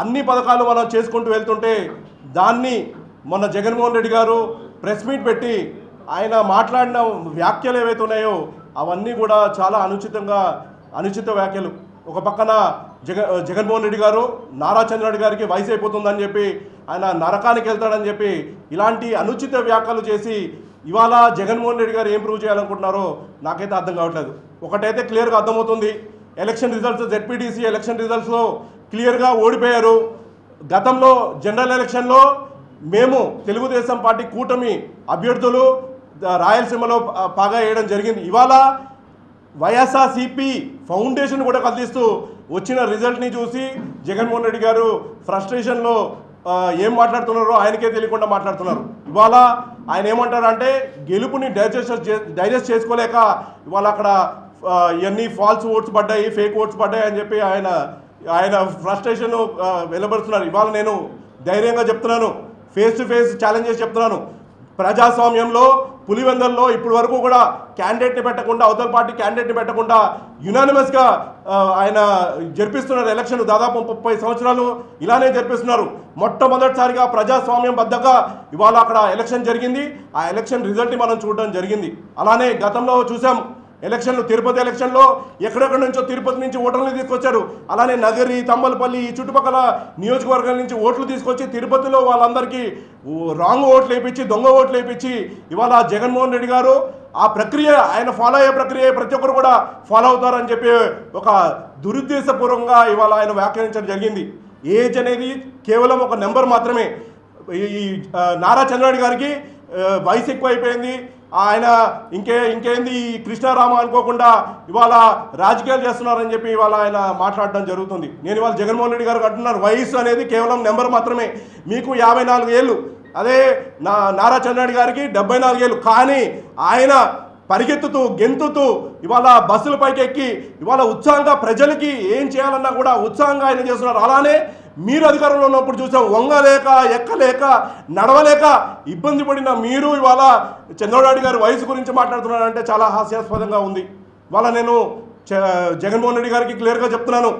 అన్ని పథకాలు మనం చేసుకుంటూ వెళ్తుంటే దాన్ని మొన్న జగన్మోహన్ రెడ్డి గారు ప్రెస్ మీట్ పెట్టి ఆయన మాట్లాడిన వ్యాఖ్యలు ఏవైతే ఉన్నాయో అవన్నీ కూడా చాలా అనుచితంగా అనుచిత వ్యాఖ్యలు. ఒక పక్కన జగ జగన్మోహన్ రెడ్డి గారు నారా చంద్రరెడ్డి గారికి వయసు అయిపోతుందని చెప్పి ఆయన నరకానికి వెళ్తాడని చెప్పి ఇలాంటి అనుచిత వ్యాఖ్యలు చేసి ఇవాళ జగన్మోహన్ రెడ్డి గారు ఏం ప్రూవ్ చేయాలనుకుంటున్నారో నాకైతే అర్థం కావట్లేదు. ఒకటైతే క్లియర్గా అర్థమవుతుంది. ఎలక్షన్ రిజల్ట్స్ జెడ్పీటీసీ ఎలక్షన్ రిజల్ట్స్లో క్లియర్గా ఓడిపోయారు. గతంలో జనరల్ ఎలక్షన్లో మేము తెలుగుదేశం పార్టీ కూటమి అభ్యర్థులు రాయలసీమలో పాగా వేయడం జరిగింది. ఇవాళ వైఎస్ఆర్సిపి ఫౌండేషన్ కూడా కల్పిస్తూ వచ్చిన రిజల్ట్ని చూసి జగన్మోహన్ రెడ్డి గారు ఫ్రస్ట్రేషన్లో ఏం మాట్లాడుతున్నారో ఆయనకే తెలియకుండా మాట్లాడుతున్నారు. ఇవాళ ఆయన ఏమంటారంటే గెలుపుని డైజెస్ట్ డైజెస్ట్ చేసుకోలేక ఇవాళ అక్కడ ఇవన్నీ ఫాల్స్ ఓట్స్ పడ్డాయి ఫేక్ ఓట్స్ పడ్డాయి అని చెప్పి ఆయన ఆయన ఫ్రస్ట్రేషన్ వెలబడుతున్నారు ఇవాళ నేను ధైర్యంగా చెప్తున్నాను. ఫేస్ టు ఫేస్ ఛాలెంజెస్ చెప్తున్నాను. ప్రజాస్వామ్యంలో పులివెందల్లో ఇప్పటి వరకు కూడా క్యాండిడేట్ని పెట్టకుండా అవతల పార్టీ క్యాండిడేట్ని పెట్టకుండా యునానిమస్గా ఆయన జరిపిస్తున్నారు. ఎలక్షన్ దాదాపు ముప్పై సంవత్సరాలు ఇలానే జరిపిస్తున్నారు. మొట్టమొదటిసారిగా ప్రజాస్వామ్యం బద్దగా ఇవాళ అక్కడ ఎలక్షన్ జరిగింది. ఆ ఎలక్షన్ రిజల్ట్ని మనం చూడడం జరిగింది. అలానే గతంలో చూసాం. ఎలక్షన్లు తిరుపతి ఎలక్షన్లో ఎక్కడెక్కడి నుంచో తిరుపతి నుంచి ఓటర్లు తీసుకొచ్చారు. అలానే నగరి తమ్మలపల్లి ఈ చుట్టుపక్కల నియోజకవర్గాల నుంచి ఓట్లు తీసుకొచ్చి తిరుపతిలో వాళ్ళందరికీ ఓ- రాంగ్ ఓట్లు వేయించి దొంగ ఓట్లు వేయించి ఇవాళ జగన్మోహన్ రెడ్డి గారు ఆ ప్రక్రియ ఆయన ఫాలో అయ్యే ప్రక్రియ ప్రతి ఒక్కరు కూడా ఫాలో అవుతారని చెప్పి ఒక దురుద్దేశపూర్వకంగా ఇవాళ ఆయన వ్యాఖ్యానించడం జరిగింది. ఏజ్ అనేది కేవలం ఒక నెంబర్ మాత్రమే. ఈ నారా చంద్రబాబు గారికి వయసు ఎక్కువ అయిపోయింది ఆయన ఇంకే ఇంకేంది ఈ కృష్ణారామ అనుకోకుండా ఇవాళ రాజకీయాలు చేస్తున్నారని చెప్పి ఇవాళ ఆయన మాట్లాడడం జరుగుతుంది. నేను ఇవాళ జగన్మోహన్ రెడ్డి గారు అంటున్నారు వయసు అనేది కేవలం నెంబర్ మాత్రమే. మీకు యాభై నాలుగు ఏళ్ళు అదే నా నారా చంద్రబాబు గారికి డెబ్బై నాలుగేళ్ళు కానీ ఆయన పరిగెత్తుతూ గెంతుతూ ఇవాళ బస్సుల పైకి ఎక్కి ఇవాళ ఉత్సాహంగా ప్రజలకి ఏం చేయాలన్నా కూడా ఉత్సాహంగా ఆయన చేస్తున్నారు. అలానే మీరు అధికారంలో ఉన్నప్పుడు చూసాం వంగలేక ఎక్కలేక నడవలేక ఇబ్బంది పడిన మీరు ఇవాళ చంద్రబాబు గారి వయసు గురించి మాట్లాడుతున్నారంటే చాలా హాస్యాస్పదంగా ఉంది. ఇవాళ నేను జగన్మోహన్ రెడ్డి గారికి క్లియర్గా చెప్తున్నాను.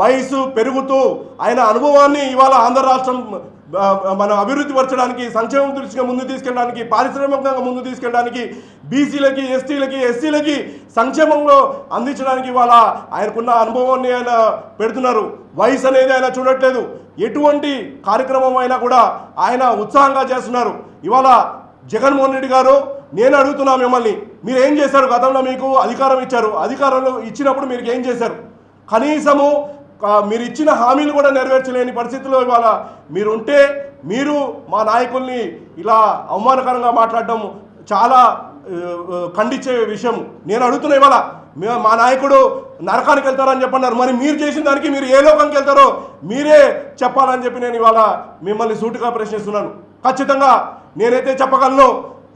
వయసు పెరుగుతూ ఆయన అనుభవాన్ని ఇవాళ ఆంధ్ర రాష్ట్రం మనం అభివృద్ధి పరచడానికి సంక్షేమం దృష్టిగా ముందు తీసుకెళ్ళడానికి పారిశ్రామికంగా ముందు తీసుకెళ్ళడానికి బీసీలకి ఎస్టీలకి ఎస్సీలకి సంక్షేమంలో అందించడానికి ఇవాళ ఆయనకున్న అనుభవాన్ని ఆయన పెడుతున్నారు. వయసు అనేది ఆయన చూడట్లేదు. ఎటువంటి కార్యక్రమం అయినా కూడా ఆయన ఉత్సాహంగా చేస్తున్నారు. ఇవాళ జగన్మోహన్ రెడ్డి గారు నేను అడుగుతున్నా మిమ్మల్ని మీరు ఏం చేశారు గతంలో మీకు అధికారం ఇచ్చారు? అధికారంలో ఇచ్చినప్పుడు మీరు ఏం చేశారు? కనీసము మీరు ఇచ్చిన హామీలు కూడా నెరవేర్చలేని పరిస్థితిలో ఇవాళ మీరు ఉంటే మీరు మా నాయకుల్ని ఇలా అవమానకరంగా మాట్లాడడం చాలా ఖండించే విషయం. నేను అడుగుతున్నా ఇవాళ మా నాయకుడు నరకానికి వెళ్తారని చెప్పన్నారు. మరి మీరు చేసిన దానికి మీరు ఏ లోకానికి వెళ్తారో మీరే చెప్పాలని చెప్పి నేను ఇవాళ మిమ్మల్ని సూటిగా ప్రశ్నిస్తున్నాను. ఖచ్చితంగా నేనైతే చెప్పగలను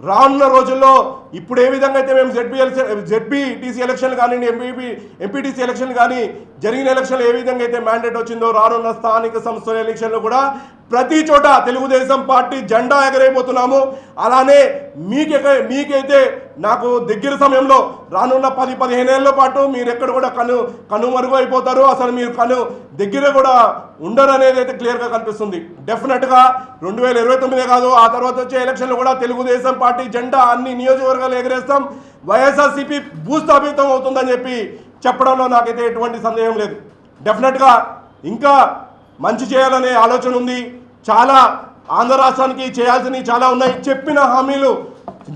రానున్న రోజుల్లో ఇప్పుడు ఏ విధంగా అయితే మేము జెడ్పీఎల్ జెడ్పీటీసీ ఎలక్షన్లు కానివ్వండి ఎంపీపీ ఎంపీటీసీ ఎలక్షన్లు కానీ జరిగిన ఎలక్షన్లు ఏ విధంగా అయితే మ్యాండేట్ వచ్చిందో రానున్న స్థానిక సంస్థల ఎలక్షన్లు కూడా ప్రతి చోట తెలుగుదేశం పార్టీ జెండా ఎగరైపోతున్నాము అలానే మీకే మీకైతే నాకు దగ్గర సమయంలో రానున్న పది పదిహేను ఏళ్ళ పాటు మీరు ఎక్కడ కూడా కను కనుమరుగు అయిపోతారు అసలు మీరు కను దగ్గర కూడా ఉండరు అనేది అయితే క్లియర్గా కనిపిస్తుంది. డెఫినెట్గా రెండు వేల ఇరవై తొమ్మిదే కాదు ఆ తర్వాత వచ్చే ఎలక్షన్లు కూడా తెలుగుదేశం పార్టీ జెండా అన్ని నియోజకవర్గాలు ఎగరేస్తాం. వైఎస్ఆర్సీపీ భూస్థాపితం అవుతుందని చెప్పి చెప్పడంలో నాకైతే ఎటువంటి సందేహం లేదు. డెఫినెట్గా ఇంకా మంచి చేయాలనే ఆలోచన ఉంది. చాలా ఆంధ్ర రాష్ట్రానికి చేయాల్సినవి చాలా ఉన్నాయి. చెప్పిన హామీలు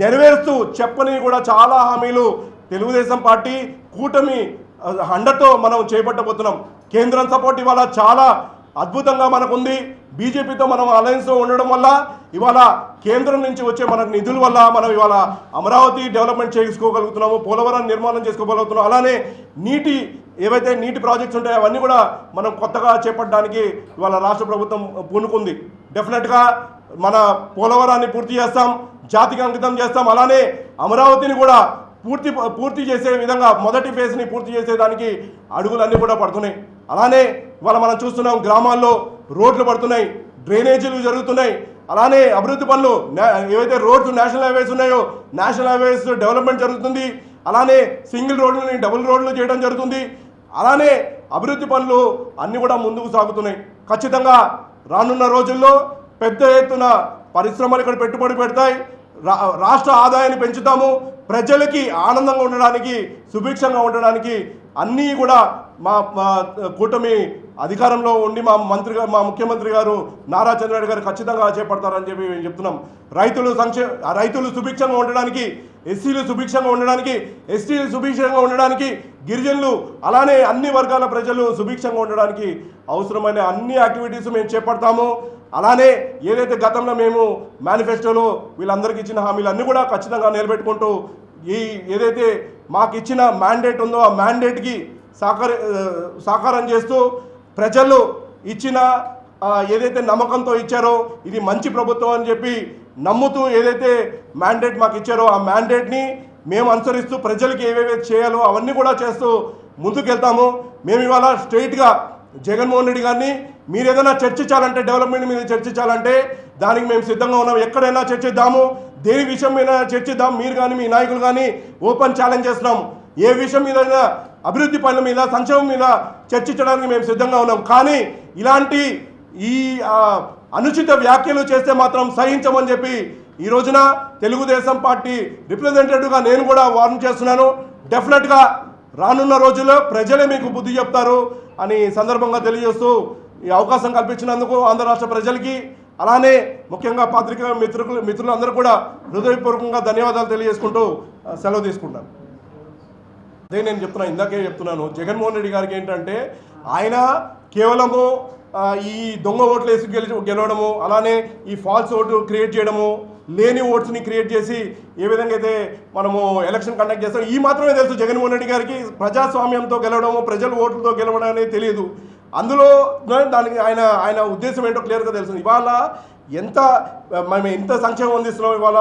నెరవేరుస్తూ చెప్పని కూడా చాలా హామీలు తెలుగుదేశం పార్టీ కూటమి హండర్తో అండతో మనం చేపట్టబోతున్నాం. కేంద్రం సపోర్ట్ ఇవాళ చాలా అద్భుతంగా మనకుంది. బీజేపీతో మనం అలయన్స్లో ఉండడం వల్ల ఇవాళ కేంద్రం నుంచి వచ్చే మనకు నిధుల వల్ల మనం ఇవాళ అమరావతి డెవలప్మెంట్ చేసుకోగలుగుతున్నాము పోలవరం నిర్మాణం చేసుకోగలుగుతున్నాం అలానే నీటి ఏవైతే నీటి ప్రాజెక్ట్స్ ఉంటాయో అవన్నీ కూడా మనం కొత్తగా చేపట్టడానికి ఇవాళ రాష్ట్ర ప్రభుత్వం పూనుకుంది. డెఫినెట్గా మన పోలవరాన్ని పూర్తి చేస్తాం జాతికి అంకితం చేస్తాం. అలానే అమరావతిని కూడా పూర్తి పూర్తి చేసే విధంగా మొదటి ఫేజ్ని పూర్తి చేసేదానికి అడుగులన్నీ కూడా పడుతున్నాయి. అలానే ఇవాళ మనం చూస్తున్నాం గ్రామాల్లో రోడ్లు పడుతున్నాయి డ్రైనేజీలు జరుగుతున్నాయి. అలానే అభివృద్ధి పనులు ఏవైతే రోడ్స్ నేషనల్ హైవేస్ ఉన్నాయో నేషనల్ హైవేస్ డెవలప్మెంట్ జరుగుతుంది. అలానే సింగిల్ రోడ్లని డబుల్ రోడ్లు చేయడం జరుగుతుంది. అలానే అభివృద్ధి పనులు అన్నీ కూడా ముందుకు సాగుతున్నాయి. ఖచ్చితంగా రానున్న రోజుల్లో పెద్ద ఎత్తున పరిశ్రమలు ఇక్కడ పెట్టుబడి పెడతాయి. రా రాష్ట్ర ఆదాయాన్ని పెంచుతాము. ప్రజలకి ఆనందంగా ఉండడానికి సుభిక్షంగా ఉండడానికి అన్నీ కూడా మా మా కూటమి అధికారంలో ఉండి మా మంత్రి గారు మా ముఖ్యమంత్రి గారు నారా చంద్రబాబు గారు ఖచ్చితంగా చేపడతారని చెప్పి మేము చెప్తున్నాం. రైతులు సంక్షే ఆ రైతులు సుభిక్షంగా ఉండడానికి ఎస్సీలు సుభిక్షంగా ఉండడానికి ఎస్టీలు సుభిక్షంగా ఉండడానికి గిరిజనులు అలానే అన్ని వర్గాల ప్రజలు సుభిక్షంగా ఉండడానికి అవసరమైన అన్ని యాక్టివిటీస్ మేము చేపడతాము. అలానే ఏదైతే గతంలో మేము మేనిఫెస్టోలో వీళ్ళందరికీ ఇచ్చిన హామీలు అన్నీ కూడా ఖచ్చితంగా నిలబెట్టుకుంటూ ఈ ఏదైతే మాకు ఇచ్చిన మ్యాండేట్ ఉందో ఆ మ్యాండేట్కి సాకార సహకారం సాకారం చేస్తూ ప్రజలు ఇచ్చిన ఏదైతే నమ్మకంతో ఇచ్చారో ఇది మంచి ప్రభుత్వం అని చెప్పి నమ్ముతూ ఏదైతే మ్యాండేట్ మాకు ఇచ్చారో ఆ మ్యాండేట్ని మేము అనుసరిస్తూ ప్రజలకి ఏవేవి చేయాలో అవన్నీ కూడా చేస్తూ ముందుకెళ్తాము. మేము ఇవాళ స్ట్రైట్గా జగన్మోహన్ రెడ్డి గారిని మీరు ఏదైనా చర్చించాలంటే డెవలప్మెంట్ మీద చర్చించాలంటే దానికి మేము సిద్ధంగా ఉన్నాం. ఎక్కడైనా చర్చిద్దాము. దేని విషయం మీద చర్చిద్దాం? మీరు కానీ మీ నాయకులు కానీ ఓపెన్ ఛాలెంజ్ చేస్తున్నాం. ఏ విషయం మీద అభివృద్ధి పనుల మీద సంక్షేమం మీద చర్చించడానికి మేము సిద్ధంగా ఉన్నాం. కానీ ఇలాంటి ఈ అనుచిత వ్యాఖ్యలు చేస్తే మాత్రం సహించమని చెప్పి ఈ రోజున తెలుగుదేశం పార్టీ రిప్రజెంటేటివ్గా నేను కూడా వార్న్ చేస్తున్నాను. డెఫినెట్గా రానున్న రోజుల్లో ప్రజలే మీకు బుద్ధి చెప్తారు అని సందర్భంగా తెలియజేస్తూ ఈ అవకాశం కల్పించినందుకు ఆంధ్ర రాష్ట్ర ప్రజలకి అలానే ముఖ్యంగా పాత్రిక మిత్రులు మిత్రులందరూ కూడా హృదయపూర్వకంగా ధన్యవాదాలు తెలియజేసుకుంటూ సెలవు తీసుకుంటాను అదే నేను చెప్తున్నాను ఇందాకే చెప్తున్నాను. జగన్మోహన్ రెడ్డి గారికి ఏంటంటే ఆయన కేవలము ఈ దొంగ ఓట్లు వేసి గెలి గెలవడము అలానే ఈ ఫాల్స్ ఓటు క్రియేట్ చేయడము లేని ఓట్స్ని క్రియేట్ చేసి ఏ విధంగా అయితే మనము ఎలక్షన్ కండక్ట్ చేస్తాం ఈ మాత్రమే తెలుసు జగన్మోహన్ రెడ్డి గారికి ప్రజాస్వామ్యంతో గెలవడము ప్రజల ఓట్లతో గెలవడం అనేది తెలియదు అందులో దానికి ఆయన ఆయన ఉద్దేశం ఏంటో క్లియర్గా తెలుసు. ఇవాళ ఎంత మేము ఎంత సంక్షేమం అందిస్తున్నాం ఇవాళ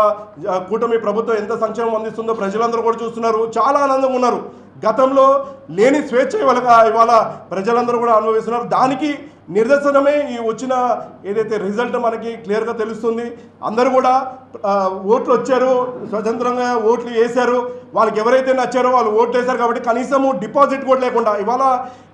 కూటమి ప్రభుత్వం ఎంత సంక్షేమం అందిస్తుందో ప్రజలందరూ కూడా చూస్తున్నారు. చాలా ఆనందంగా ఉన్నారు. గతంలో లేని స్వేచ్ఛ ఇవాళ ఇవాళ ప్రజలందరూ కూడా అనుభవిస్తున్నారు. దానికి నిదర్శనమే ఈ వచ్చిన ఏదైతే రిజల్ట్ మనకి క్లియర్గా తెలుస్తుంది అందరూ కూడా ఓట్లు వచ్చారు స్వతంత్రంగా ఓట్లు వేశారు. వాళ్ళకి ఎవరైతే నచ్చారో వాళ్ళు ఓట్లు వేశారు కాబట్టి కనీసము డిపాజిట్ కూడా లేకుండా ఇవాళ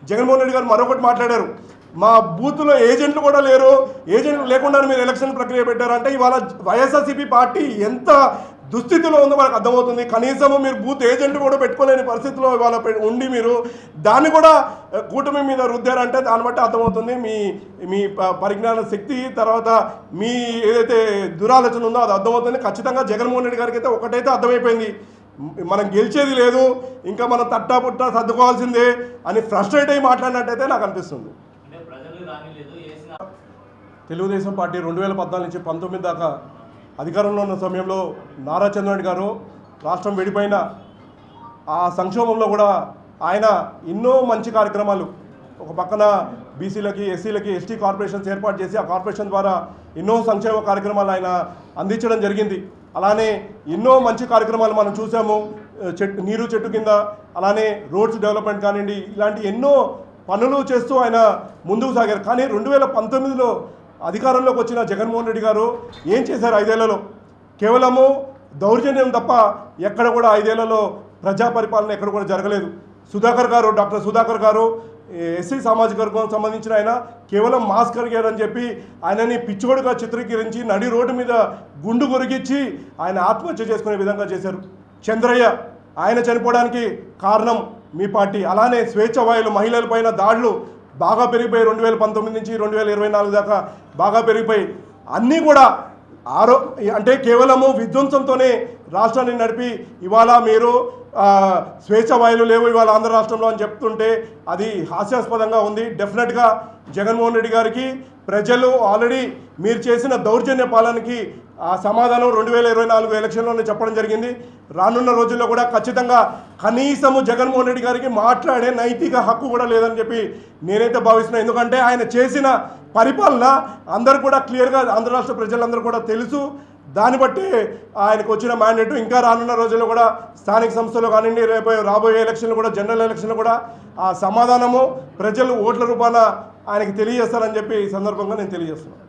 జగన్మోహన్ రెడ్డి గారు మరొకటి మాట్లాడారు. మా బూత్లో ఏజెంట్లు కూడా లేరు. ఏజెంట్లు లేకుండా మీరు ఎలక్షన్ ప్రక్రియ పెట్టారంటే ఇవాళ వైఎస్ఆర్సీపీ పార్టీ ఎంత దుస్థితిలో ఉందో మనకు అర్థమవుతుంది. కనీసము మీరు బూత్ ఏజెంట్ కూడా పెట్టుకోలేని పరిస్థితిలో ఇవాళ ఉండి మీరు దాన్ని కూడా కూటమి మీద రుద్దారంటే దాన్ని బట్టి అర్థమవుతుంది. మీ మీ ప- పరిజ్ఞాన శక్తి తర్వాత మీ ఏదైతే దురాలోచన ఉందో అది అర్థమవుతుంది. ఖచ్చితంగా జగన్మోహన్ రెడ్డి గారికి అయితే ఒకటైతే అర్థమైపోయింది. మనం గెలిచేది లేదు ఇంకా మనం తట్టా పుట్టా సర్దుకోవాల్సిందే అని ఫ్రస్ట్రేట్ అయ్యి మాట్లాడినట్టయితే నాకు అనిపిస్తుంది. తెలుగుదేశం పార్టీ రెండు వేల పద్నాలుగు నుంచి పంతొమ్మిది దాకా అధికారంలో ఉన్న సమయంలో నారా చంద్రబాబు గారు రాష్ట్రం విడిపోయిన ఆ సంక్షోభంలో కూడా ఆయన ఎన్నో మంచి కార్యక్రమాలు ఒక పక్కన బీసీలకి ఎస్సీలకి ఎస్టీ కార్పొరేషన్స్ ఏర్పాటు చేసి ఆ కార్పొరేషన్ ద్వారా ఎన్నో సంక్షేమ కార్యక్రమాలు ఆయన అందించడం జరిగింది. అలానే ఎన్నో మంచి కార్యక్రమాలు మనం చూసాము చెట్టు నీరు చెట్టు కింద అలానే రోడ్స్ డెవలప్మెంట్ కానివ్వండి ఇలాంటి ఎన్నో పనులు చేస్తూ ఆయన ముందుకు సాగారు. కానీ రెండు వేల పంతొమ్మిదిలో అధికారంలోకి వచ్చిన జగన్మోహన్ రెడ్డి గారు ఏం చేశారు ఐదేళ్ళలో? కేవలము దౌర్జన్యం తప్ప ఎక్కడ కూడా ఐదేళ్ళలో ప్రజా పరిపాలన ఎక్కడ కూడా జరగలేదు. సుధాకర్ గారు డాక్టర్ సుధాకర్ గారు ఎస్సీ సామాజిక వర్గం సంబంధించిన ఆయన కేవలం మాస్క్ కరిగారు అని చెప్పి ఆయనని పిచ్చోడుగా చిత్రీకరించి నడి రోడ్డు మీద గుండు కొరిగించి ఆయన ఆత్మహత్య చేసుకునే విధంగా చేశారు. చంద్రయ్య ఆయన చనిపోవడానికి కారణం మీ పార్టీ. అలానే స్వేచ్ఛ వాయులు మహిళలపైన దాడులు బాగా పెరిగిపోయి రెండు వేల పంతొమ్మిది నుంచి రెండు వేల ఇరవై నాలుగు దాకా బాగా పెరిగిపోయి అన్నీ కూడా ఆరో అంటే కేవలము విధ్వంసంతోనే రాష్ట్రాన్ని నడిపి ఇవాళ మీరు స్వేచ్ఛ వాయులు లేవు ఇవాళ ఆంధ్ర రాష్ట్రంలో అని చెప్తుంటే అది హాస్యాస్పదంగా ఉంది. డెఫినెట్గా జగన్మోహన్ రెడ్డి గారికి ప్రజలు ఆల్రెడీ మీరు చేసిన దౌర్జన్య పాలనకి ఆ సమాధానం రెండు వేల ఇరవై నాలుగు ఎలక్షన్లోనే చెప్పడం జరిగింది. రానున్న రోజుల్లో కూడా ఖచ్చితంగా కనీసము జగన్మోహన్ రెడ్డి గారికి మాట్లాడే నైతిక హక్కు కూడా లేదని చెప్పి నేనైతే భావిస్తున్నాను ఎందుకంటే ఆయన చేసిన పరిపాలన అందరూ కూడా క్లియర్గా ఆంధ్ర రాష్ట్ర ప్రజలందరూ కూడా తెలుసు. దాన్ని బట్టి ఆయనకు వచ్చిన మ్యాండేట్ ఇంకా రానున్న రోజుల్లో కూడా స్థానిక సంస్థలు కానివ్వండి రేపు రాబోయే ఎలక్షన్లు కూడా జనరల్ ఎలక్షన్లు కూడా ఆ సమాధానము ప్రజలు ఓట్ల రూపాన ఆయనకి తెలియజేస్తారని చెప్పి ఈ సందర్భంగా నేను తెలియజేస్తున్నాను.